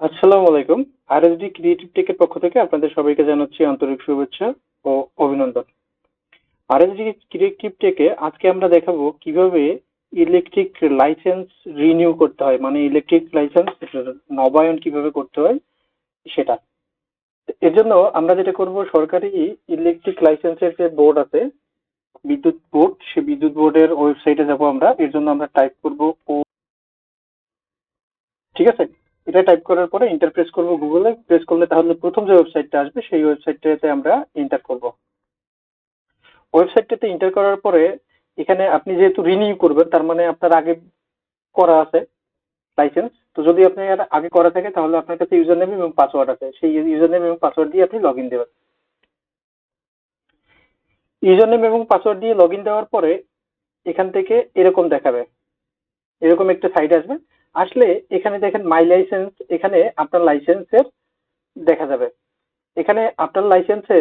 আসসালামু আলাইকুম। RSD creative টেকের পক্ষ থেকে আপনাদের সবাইকে জানাচ্ছি আন্তরিক শুভেচ্ছা ও অভিনন্দন। আরএসডি ক্রিয়েটিভ টেকে আজকে আমরা দেখাবো কীভাবে ইলেকট্রিক লাইসেন্স রিনিউ করতে হয় মানে ইলেকট্রিক লাইসেন্স নবায়ন কীভাবে করতে হয়, সেটা। এর জন্য আমরা যেটা করব, সরকারি ইলেকট্রিক লাইসেন্সের যে বোর্ড আছে, বিদ্যুৎ বোর্ড সে বিদ্যুৎ বোর্ডের ওয়েবসাইটে যাব আমরা। এর জন্য আমরা টাইপ করব ও ঠিক আছে? এটা টাইপ করার পরে ইন্টার প্রেস করব গুগলে প্রেস করলে তাহলে প্রথম যে ওয়েবসাইটটা আসবে, সেই ওয়েবসাইটটাতে আমরা এন্টার করব। ওয়েবসাইটটাতে এন্টার করার পরে এখানে আপনি যেহেতু রিনিউ করবেন, তার মানে আপনার আগে করা আছে লাইসেন্স তো যদি আপনি আগে করা থাকে, তাহলে আপনার কাছে ইউজার নেম এবং পাসওয়ার্ড আছে। সেই ইউজার নেম এবং পাসওয়ার্ড দিয়ে আপনি লগ ইন দেবেন। ইউজার নেম এবং পাসওয়ার্ড দিয়ে লগ ইন দেওয়ার পরে এখান থেকে এরকম দেখাবে। এরকম একটা সাইট আসবে। আসলে এখানে দেখেন মাই লাইসেন্স এখানে আপনার লাইসেন্সের দেখা যাবে। এখানে আপনার লাইসেন্সে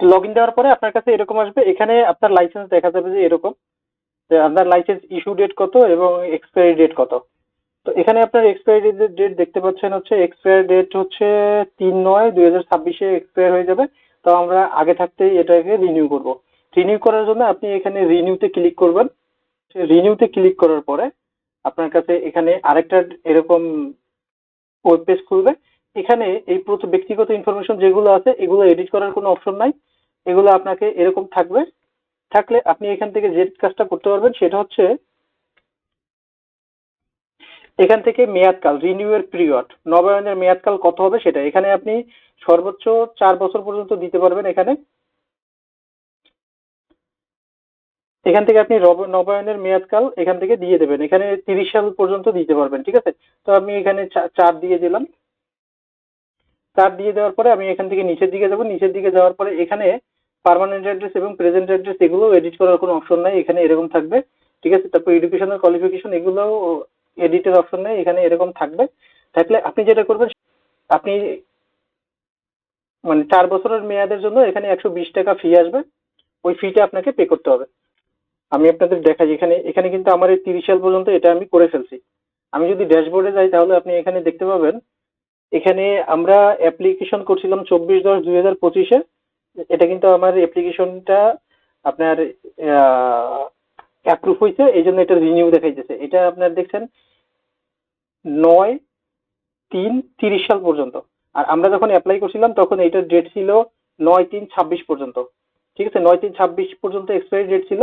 লগ ইন দেওয়ার পরে আপনার কাছে এরকম আসবে, এখানে আপনার লাইসেন্স দেখা যাবে যে এরকম। যে আপনার লাইসেন্স ইস্যু ডেট কত এবং এক্সপায়ারি ডেট কত। তো এখানে আপনার এক্সপায়ারি ডেট দেখতে পাচ্ছেন হচ্ছে এক্সপায়ার ডেট হচ্ছে তিন নয় দুই হাজার ছাব্বিশে এক্সপায়ার হয়ে যাবে। তো আমরা আগে থাকতেই এটাকে রিনিউ করব। রিনিউ করার জন্য আপনি এখানে রিনিউতে ক্লিক করবেন। রিনিউতে ক্লিক করার পরে আপনার কাছে এখানে আরেকটা এরকম ওয়েব পেজ খুলবে। এখানে এই ব্যক্তিগত ইনফরমেশন যেগুলো আছে, এগুলো এডিট করার কোনো অপশন নাই। এগুলো আপনাকে এরকম থাকবে। থাকলে আপনি এখান থেকে যে কাজটা করতে পারবেন, সেটা হচ্ছে এখান থেকে মেয়াদকাল রিনিউয়ের পিরিয়ড নবায়নের মেয়াদকাল কত হবে সেটা। এখানে আপনি সর্বোচ্চ চার বছর পর্যন্ত দিতে পারবেন এখানে। এখান থেকে আপনি নবায়নের মেয়াদকাল এখান থেকে দিয়ে দেবেন। এখানে তিরিশ সাল পর্যন্ত দিতে পারবেন, ঠিক আছে? তো আমি এখানে চার দিয়ে দিলাম। চার দিয়ে দেওয়ার পরে আমি এখান থেকে নিচের দিকে যাব। নিচের দিকে যাওয়ার পরে এখানে পারমানেন্ট অ্যাড্রেস এবং প্রেজেন্ট অ্যাড্রেস এগুলো এডিট করার কোনো অপশন নাই। এখানে এরকম থাকবে, ঠিক আছে? তারপর এডুকেশনাল কোয়ালিফিকেশন এগুলো এডিটের অপশন নেই। এখানে এরকম থাকবে। থাকলে আপনি যেটা করবেন, আপনি মানে চার বছরের মেয়াদের জন্য এখানে একশো বিশ টাকা ফি আসবে। ওই ফিটা আপনাকে পে করতে হবে। আমি আপনাদের দেখাই, এখানে এখানে কিন্তু আমার এই তিরিশ সাল পর্যন্ত এটা আমি করে ফেলছি। আমি যদি ড্যাশবোর্ডে যাই তাহলে আপনি এখানে দেখতে পাবেন, এখানে আমরা অ্যাপ্লিকেশন করছিলাম চব্বিশ দশ দুই হাজার পঁচিশে। এটা কিন্তু আমার অ্যাপ্লিকেশনটা আপনার অ্যাপ্রুভ হয়েছে এই জন্য এটা রিনিউ দেখাইতেছে। এটা আপনার দেখছেন, নয় তিন তিরিশ সাল পর্যন্ত। আর আমরা যখন অ্যাপ্লাই করছিলাম, তখন এটার ডেট ছিল নয় তিন ছাব্বিশ পর্যন্ত। ঠিক আছে? নয় তিন ছাব্বিশ পর্যন্ত এক্সপায়ারি ডেট ছিল।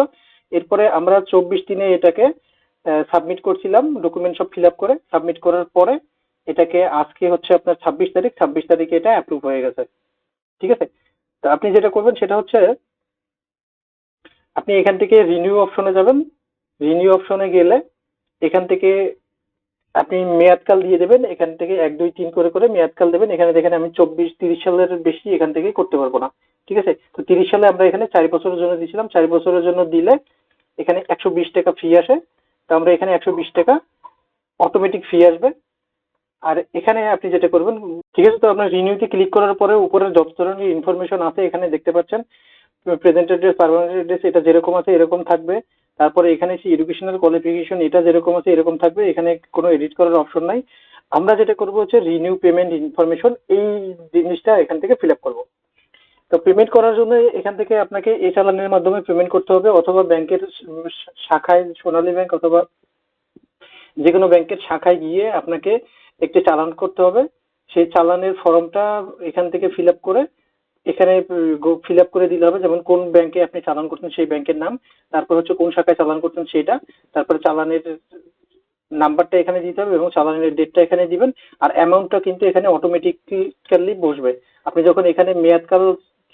এরপরে আমরা চব্বিশ দিনে এটাকে সাবমিট করছিলাম ডকুমেন্ট সব ফিল আপ করে সাবমিট করার পরে এটাকে আজকে হচ্ছে আপনার ছাব্বিশ তারিখ, ছাব্বিশ তারিখে এটা অ্যাপ্রুভ হয়ে গেছে। ঠিক আছে? তো আপনি যেটা করবেন সেটা হচ্ছে, আপনি এখান থেকে রিনিউ অপশনে যাবেন। রিনিউ অপশনে গেলে এখান থেকে আপনি মেয়াদকাল দিয়ে দেবেন, এখান থেকে এক, দুই, তিন করে করে মেয়াদকাল দেবেন। এখানে দেখেন আমি চব্বিশ, তিরিশ সালের বেশি এখান থেকে করতে পারব না। ঠিক আছে? তো তিরিশ সালে আমরা এখানে চার বছরের জন্য দিয়েছিলাম। চার বছরের জন্য দিলে এখানে একশো বিশ টাকা ফি আসে। তো আমরা এখানে একশো বিশ টাকা অটোমেটিক ফি আসবে। আর এখানে আপনি যেটা করবেন, ঠিক আছে তো? আপনার রিনিউতে ক্লিক করার পরে উপরে যত ধরনের ইনফরমেশন আছে এখানে দেখতে পাচ্ছেন প্রেজেন্ট অ্যাড্রেস পারমানেন্ট অ্যাড্রেস এটা যেরকম আছে এরকম থাকবে। তারপরে এখানে সেই এডুকেশনাল কোয়ালিফিকেশন এটা যেরকম আছে এরকম থাকবে। এখানে কোনো এডিট করার অপশন নাই। আমরা যেটা করব হচ্ছে রিনিউ পেমেন্ট ইনফরমেশন এই জিনিসটা এখান থেকে ফিল আপ করব। তো পেমেন্ট করার জন্য এখান থেকে আপনাকে এই চালানের মাধ্যমে পেমেন্ট করতে হবে অথবা ব্যাংকের শাখায় সোনালী ব্যাংক অথবা যে কোনো ব্যাংকের শাখায় গিয়ে আপনাকে একটি চালান করতে হবে। সেই চালানের ফর্মটা এখান থেকে ফিল আপ করে এখানে ফিল আপ করে দিতে হবে যেমন কোন ব্যাংকে আপনি চালান করছেন সেই ব্যাংকের নাম, তারপর হচ্ছে কোন শাখায় চালান করছেন সেটা, তারপরে চালানের নাম্বারটা এখানে দিতে হবে এবং চালানের ডেটটা এখানে দিবেন। আর অ্যামাউন্টটা কিন্তু এখানে অটোমেটিক্যালি বসবে। আপনি যখন এখানে মেয়াদকাল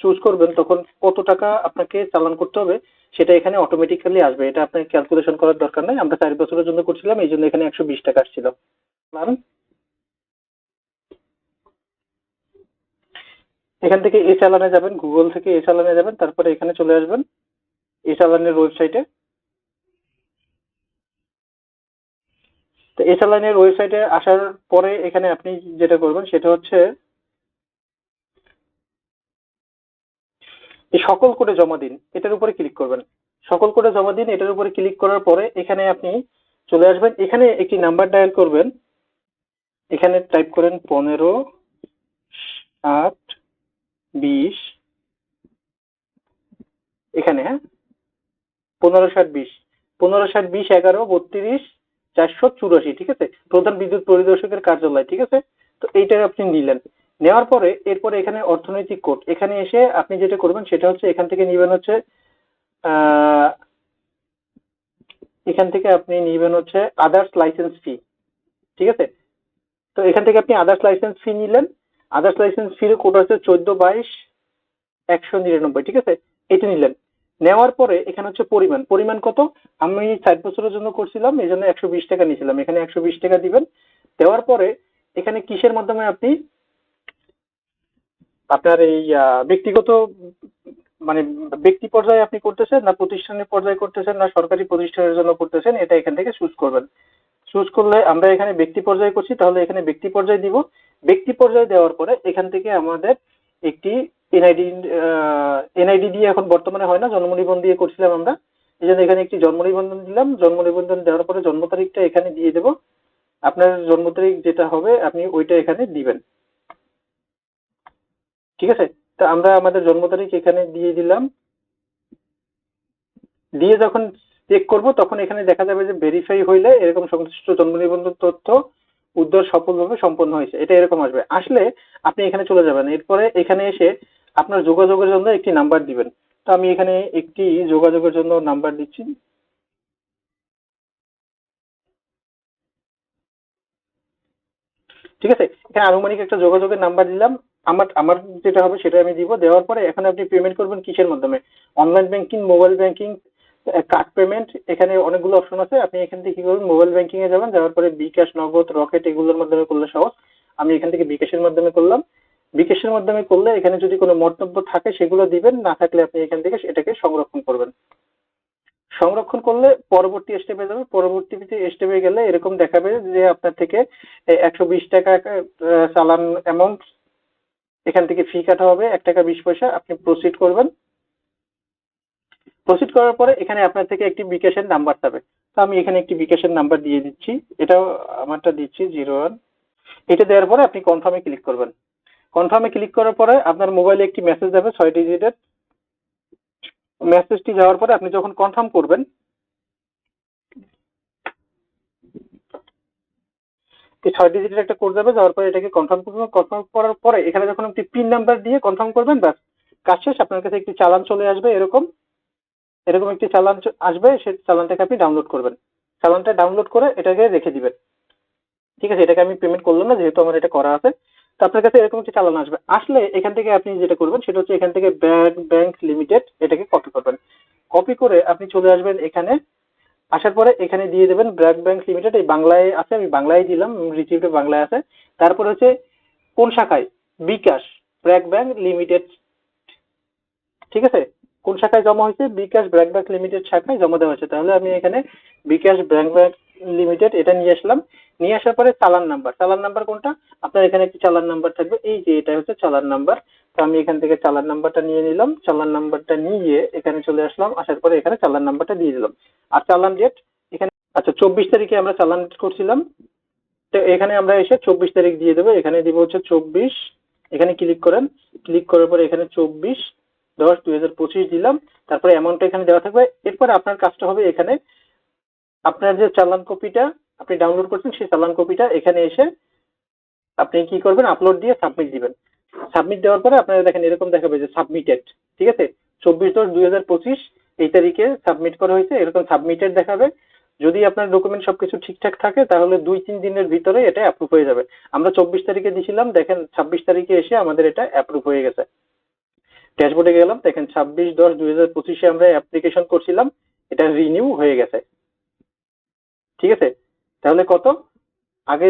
চুজ করবেন, তখন কত টাকা আপনাকে চালান করতে হবে, সেটা এখানে অটোমেটিক্যালি আসবে। এটা আপনাকে ক্যালকুলেশন করার দরকার নাই। আমরা চার বছরের জন্য করছিলাম, এই জন্য এখানে একশো বিশ টাকা আসছিল। এখান থেকে এ চালানে যাবেন গুগল থেকে এ চালানে যাবেন, তারপরে এখানে চলে আসবেন, এ চালানের ওয়েবসাইটে তো এ চালানের ওয়েবসাইটে আসার পরে এখানে আপনি যেটা করবেন, সেটা হচ্ছে এই সকল করে জমা দিন, এটার উপরে ক্লিক করবেন। সকল করে জমা দিন, এটার উপরে ক্লিক করার পরে এখানে আপনি চলে আসবেন। এখানে একটি নাম্বার ডায়াল করবেন। এখানে টাইপ করেন পনেরো, আট, বিশ। এখানে হ্যাঁ? পনেরো, ষাট, বিশ। পনেরো, ষাট, বিশ, এগারো, বত্রিশ, চারশো চুরাশি, ঠিক আছে? প্রধান বিদ্যুৎ পরিদর্শকের কার্যালয়, ঠিক আছে? তো এইটা আপনি নিলেন। নেওয়ার পরে এরপরে এখানে অর্থনৈতিক কোড। এখানে এসে আপনি যেটা করবেন সেটা হচ্ছে এখান থেকে নিবেন হচ্ছে এখান থেকে আপনি নিবেন হচ্ছে আদার্স লাইসেন্স ফি ঠিক আছে? তো এখান থেকে আপনি আদার্স লাইসেন্স ফি নিলেন আদার্স লাইসেন্স ফির কোড হচ্ছে চোদ্দ, বাইশ, একশো নিরানব্বই, ঠিক আছে? এটা নিলেন। নেওয়ার পরে এখানে হচ্ছে পরিমাণ। পরিমাণ কত? আমি ষাট বছরের জন্য করছিলাম এই জন্য একশো বিশ টাকা নিয়েছিলাম। এখানে একশো বিশ টাকা দিবেন। দেওয়ার পরে এখানে কিসের মাধ্যমে আপনি আপনার এই ব্যক্তিগত মানে ব্যক্তি পর্যায়ে আপনি করতেছেন না প্রতিষ্ঠানের পর্যায়ে করতেছেন না সরকারি প্রতিষ্ঠানের জন্য করতেছেন, এটা এখান থেকে চুজ করবেন। চুজ করলে আমরা এখানে ব্যক্তি পর্যায়ে করছি, তাহলে এখানে ব্যক্তি পর্যায়ে দিব। ব্যক্তি পর্যায়ে দেওয়ার পরে এখান থেকে আমাদের একটি এনআইডি এনআইডি দিয়ে এখন বর্তমানে হয় না জন্ম নিবন্ধন দিয়ে করছিলাম আমরা। এই জন্য এখানে একটি জন্ম নিবন্ধন দিলাম। জন্ম নিবন্ধন দেওয়ার পরে জন্ম তারিখটা এখানে দিয়ে দেব। আপনার জন্ম তারিখ যেটা হবে, আপনি ওইটা এখানে দিবেন। ঠিক আছে? তা আমরা আমাদের জন্ম তারিখ এখানে দিয়ে দিলাম। দিয়ে যখন চেক করব, তখন এখানে দেখা যাবে যে ভেরিফাই হইলে এরকম সংশ্লিষ্ট জন্ম নিবন্ধন তথ্য উদ্ধার সফলভাবে সম্পন্ন হয়েছে। এটা এরকম আসবে। আসলে আপনি এখানে চলে যাবেন। এরপরে এখানে এসে আপনার যোগাযোগের জন্য একটি নাম্বার দিবেন। তো আমি এখানে একটি যোগাযোগের জন্য নাম্বার দিচ্ছি। ঠিক আছে? এখানে আনুমানিক একটা যোগাযোগের নাম্বার দিলাম। আমার আমার যেটা হবে সেটা আমি দিব। দেওয়ার পরে এখানে আপনি পেমেন্ট করবেন কিসের মাধ্যমে? Online banking mobile banking card payment এখানে অনেকগুলো অপশন আছে। আপনি এখান থেকে কি করবেন? মোবাইল ব্যাংকিং এ যাবেন। যাওয়ার পরে বিকাশ, নগদ, রকেট এগুলোর মাধ্যমে করলে সহজ। আমি এখান থেকে বিকাশের মাধ্যমে করলাম। বিকাশের মাধ্যমে করলে এখানে যদি কোনো মন্তব্য থাকে, সেগুলো দিবেন। না থাকলে আপনি এখান থেকে এটাকে সংরক্ষণ করবেন। সংরক্ষণ করলে পরবর্তী স্টেপে যাবে। পরবর্তীতে স্টেপে গেলে এরকম দেখাবে যে আপনার থেকে একশো বিশ টাকা চালান অ্যামাউন্ট এখান থেকে ফি কাটা হবে, এক টাকা বিশ পয়সা, আপনি প্রসিড করবেন। প্রসিড করার পরে এখানে আপনার থেকে একটি বিকাশের নাম্বার পাবে। তো আমি এখানে একটি বিকাশের নাম্বার দিয়ে দিচ্ছি। এটাও আমারটা দিচ্ছি জিরো ওয়ান এটা দেওয়ার পরে আপনি কনফার্মে ক্লিক করবেন। কনফার্মে ক্লিক করার পরে আপনার মোবাইলে একটি মেসেজ যাবে ছয় ডিজিটের মেসেজটি যাওয়ার পরে আপনি যখন কনফার্ম করবেন এই ছয় ডিজিটের একটা কোড যাবে, যাওয়ার পরে এটাকে কনফার্ম করবেন কনফার্ম করার পরে এখানে যখন আপনি পিন নাম্বার দিয়ে কনফার্ম করবেন, ব্যাস, কাজ শেষ, আপনার কাছে একটি চালান চলে আসবে, এরকম এরকম একটি চালান আসবে সেই চালানটাকে আপনি ডাউনলোড করবেন। চালানটা ডাউনলোড করে এটাকে রেখে দিবেন। ঠিক আছে, এটাকে আমি পেমেন্ট করলাম না, যেহেতু আমার এটা করা আছে। তো আপনার কাছে এরকম একটি চালান আসবে। আসলে এখান থেকে আপনি যেটা করবেন, সেটা হচ্ছে এখান থেকে ব্যাংক ব্যাংক লিমিটেড এটাকে কপি করবেন। কপি করে আপনি চলে আসবেন এখানে। আসার পরে এখানে দিয়ে দেবেন ব্র্যাক ব্যাংক লিমিটেড, এই বাংলায় আছে, আমি বাংলায় দিলাম রিসিভটা বাংলায় আছে। তারপর হচ্ছে কোন শাখায়? BKash, BRAC bank limited. ঠিক আছে? কোন শাখায় জমা হয়েছে? বিকাশ ব্র্যাক ব্যাংক লিমিটেড শাখায় জমা দেওয়া হয়েছে। তাহলে আমি এখানে বিকাশ ব্র্যাক ব্যাংক লিমিটেড এটা নিয়ে আসলাম। নিয়ে আসার পরে চালান নাম্বার চালান নাম্বার কোনটা? আপনার এখানে একটি চালান নাম্বার থাকবে। এই যে এটা হচ্ছে চালান নাম্বার তো আমি এখান থেকে চালান নাম্বারটা নিয়ে নিলাম। চালান নাম্বারটা নিয়ে এখানে চলে আসলাম। আসার পরে এখানে চালান নাম্বারটা দিয়ে দিলাম। আর চালান ডেট এখানে আচ্ছা চব্বিশ তারিখে আমরা চালান ডেট করছিলাম। তো এখানে আমরা এসে চব্বিশ তারিখ দিয়ে দেবো। এখানে দিব হচ্ছে চব্বিশ। এখানে ক্লিক করেন। ক্লিক করার পরে এখানে চব্বিশ, দশ, দুই হাজার পঁচিশ দিলাম। তারপরে অ্যামাউন্টটা এখানে দেওয়া থাকবে। এরপর আপনার কাজটা হবে এখানে। আপনার যে চালান কপিটা আপনি ডাউনলোড করছেন সেই চালান কপিটা এখানে এসে আপনি কি করবেন আপলোড দিয়ে সাবমিট দিবেন। সাবমিট দেওয়ার পরে আপনারা দেখেন এরকম দেখাবে যে সাবমিটেড ঠিক আছে? চব্বিশ দশ দুই হাজার পঁচিশ এই তারিখে সাবমিট করা হয়েছে, এরকম সাবমিটেড দেখাবে। যদি আপনার ডকুমেন্ট সবকিছু ঠিকঠাক থাকে, তাহলে দুই তিন দিনের ভিতরে এটা অ্যাপ্রুভ হয়ে যাবে। আমরা চব্বিশ তারিখে দিয়েছিলাম দেখেন ছাব্বিশ তারিখে এসে আমাদের এটা অ্যাপ্রুভ হয়ে গেছে। ড্যাশবোর্ডে গেলাম, দেখেন ছাব্বিশ দশ দুই হাজার পঁচিশে আমরা অ্যাপ্লিকেশন করছিলাম, এটা রিনিউ হয়ে গেছে। ঠিক আছে? তাহলে কত? আগে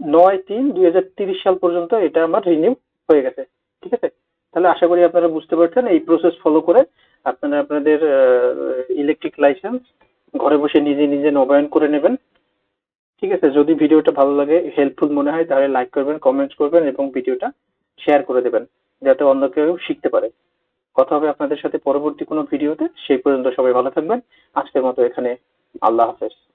নয় তিন দুই হাজার তিরিশ সাল পর্যন্ত এটা আমার রিনিউ হয়ে গেছে, ঠিক আছে? তাহলে আশা করি আপনারা বুঝতে পারছেন, এই প্রসেস ফলো করে আপনারা আপনাদের ইলেকট্রিক লাইসেন্স ঘরে বসে নিজে নিজে নবায়ন করে নেবেন, ঠিক আছে? যদি ভিডিওটা ভালো লাগে হেল্পফুল মনে হয়, তাহলে লাইক করবেন কমেন্টস করবেন এবং ভিডিওটা শেয়ার করে দেবেন, যাতে অন্য কেউ শিখতে পারে। কথা হবে আপনাদের সাথে পরবর্তী কোনো ভিডিওতে, সেই পর্যন্ত সবাই ভালো থাকবেন। আজকের মতো এখানে আল্লাহ হাফেজ।